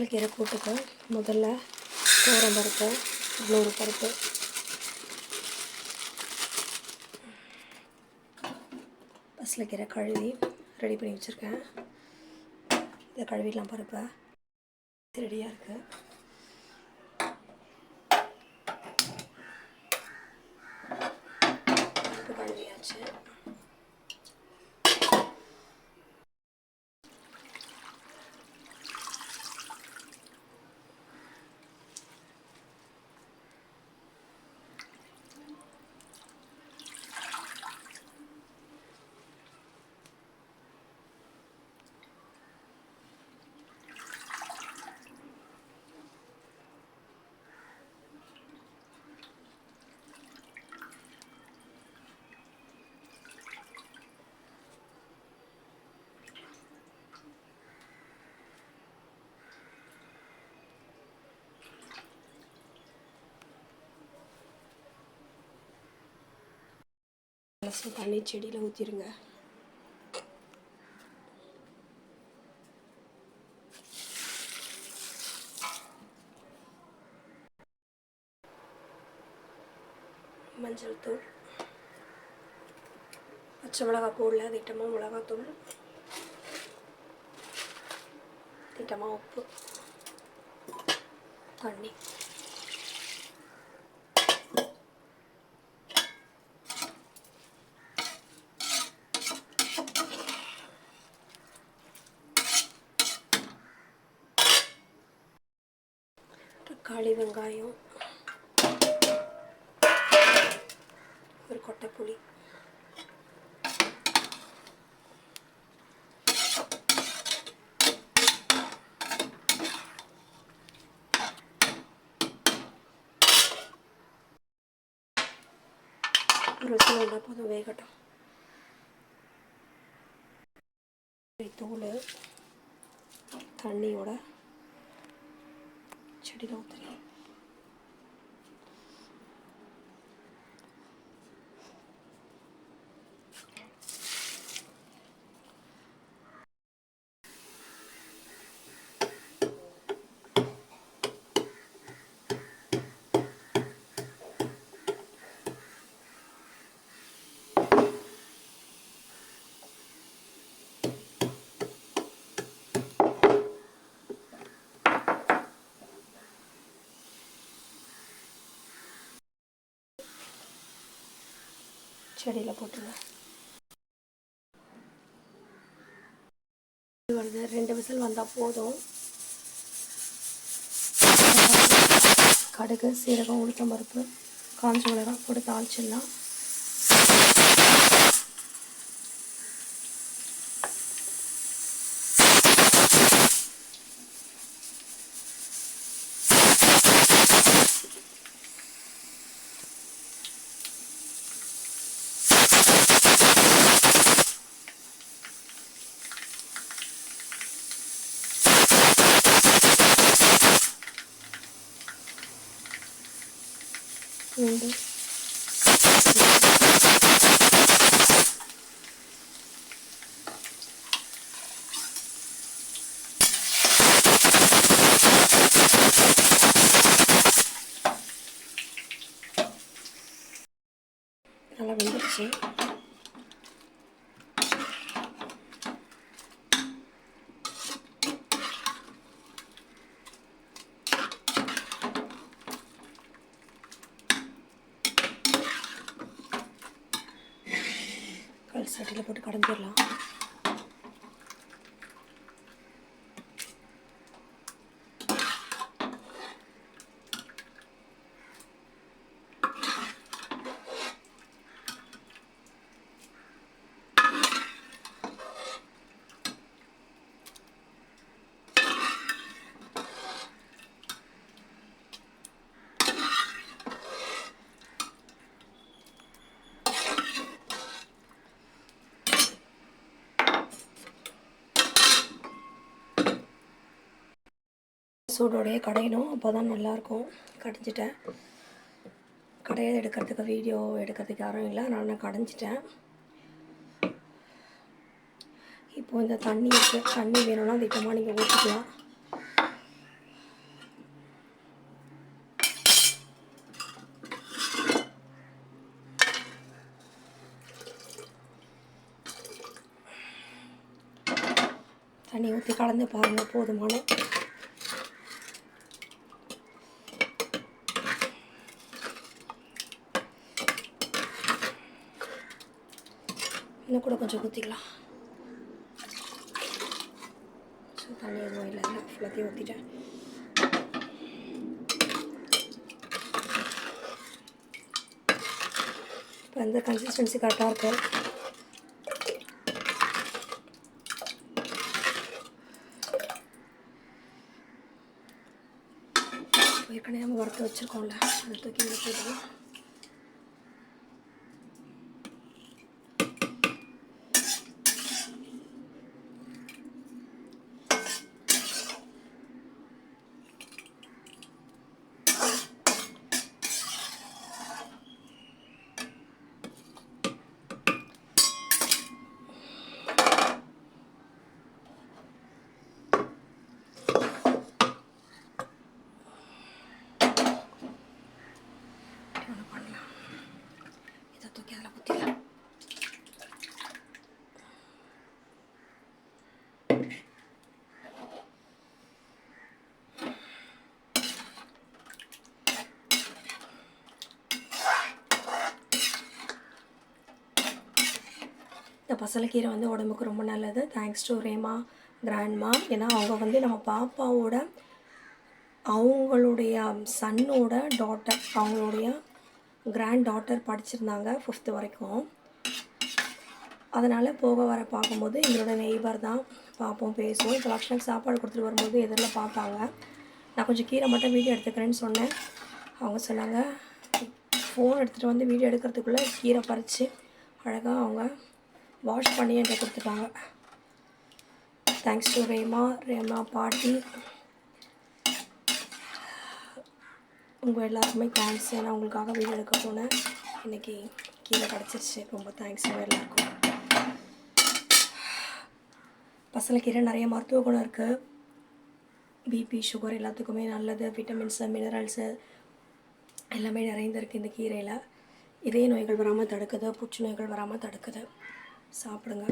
கீரை கூட்டுக்கு முதல்ல தோரம் பருப்பு நூறு பருப்பு. பஸ்ஸில் கீரை கழுவி ரெடி பண்ணி வச்சுருக்கேன். இதை கழுவிடலாம் பருப்பை. ரெடியாக இருக்குது பருப்பு கழுவியாச்சு. கிளாஸ் தண்ணி செடியில் ஊற்றிடுங்க மஞ்சள் தூள் பச்சை மிளகாய் போடல திட்டமாக மிளகாத்தூள் திட்டமாக உப்பு தண்ணி. தக்காளி வெங்காயம் ஒரு கொட்டை புளி ஒரு வந்தால் போதும் வேகட்டும். தூள் தண்ணியோட செடியில் ஊற்றுறேன் செடியில் போட்டுருவேன் வருது ரெண்டு விசில் வந்தால் போதும். கடுகு சீரகம் உளுத்தம் பருப்பு காஞ்ச மிளகாய் போட்டு தாளிச்சிடலாம். 근데 여러분 그치? சட்டியில் போட்டு கடந்துடலாம் சூடோடையே கடையணும் அப்போ தான் நல்லாயிருக்கும் கடைஞ்சிட்டேன். கடையை எடுக்கிறதுக்கு வீடியோ எடுக்கிறதுக்கு யாரும் இல்லை. அதனால் நான் கடைஞ்சிட்டேன். இப்போ இந்த தண்ணி இருக்குது தண்ணி வேணும்னா திட்டமாக நீங்கள் ஊற்றிக்கலாம் தண்ணி ஊற்றி கலந்து பாருங்கள் போதுமான இன்னும் கூட கொஞ்சம் ஊற்றிக்கலாம் ஸோ தண்ணி எதுவும் இல்லை. இல்லை ஃபுல்லாத்தையும் ஊற்றிட்டேன் இப்போ இந்த கன்சிஸ்டன்சி கரெக்டாக இருக்குது ஏற்கனவே நம்ம வறுத்து வச்சுருக்கோம்ல அதை தூக்கி இங்கே போட்டுக்கலாம். இந்த பசலைக்கீரை வந்து உடம்புக்கு ரொம்ப நல்லது. தேங்க்ஸ் டு ரேமா கிராண்ட்மா ஏன்னா அவங்க வந்து நம்ம பாப்பாவோட அவங்களுடைய சன்னோட டாட்டர் அவங்களுடைய கிராண்ட் டாட்டர் படிச்சிருந்தாங்க ஃபிஃப்த்து வரைக்கும். அதனால் போக வர பார்க்கும்போது எங்களோட நெய்பர் தான் பார்ப்போம் பேசுவோம். இப்போ லக்ஷ்மணுக்கு சாப்பாடு கொடுத்துட்டு வரும்போது எதிரில் பார்த்தாங்க. நான் கொஞ்சம் கீரை மட்டும் வீடியோ எடுத்துக்கிறேன்னு சொன்னேன். அவங்க சொன்னாங்க ஃபோன் எடுத்துகிட்டு வந்து வீடியோ எடுக்கிறதுக்குள்ளே கீரை பறித்து அழகாக அவங்க வாஷ் பண்ணி என்கிட்ட கொடுத்துட்டாங்க. தேங்க்ஸ் டு ரேமா ரேமா பாட்டி. உங்கள் எல்லாருக்குமே தேங்க்ஸ் நான் உங்களுக்காக வீடியோ எடுக்க போனேன். இன்றைக்கி கீழே கிடச்சிருச்சு. ரொம்ப தேங்க்ஸ் உங்கள் எல்லாருக்கும். பசலைக்கீரை நிறைய மருத்துவ குணம் இருக்குது பிபி சுகர் எல்லாத்துக்குமே நல்லது. விட்டமின்ஸு மினரல்ஸு எல்லாமே நிறைந்திருக்கு இந்த கீரையில். இதய நோய்கள் வராமல் தடுக்குது பூச்சி நோய்கள் வராமல் தடுக்குது. சாப்பிடுங்க.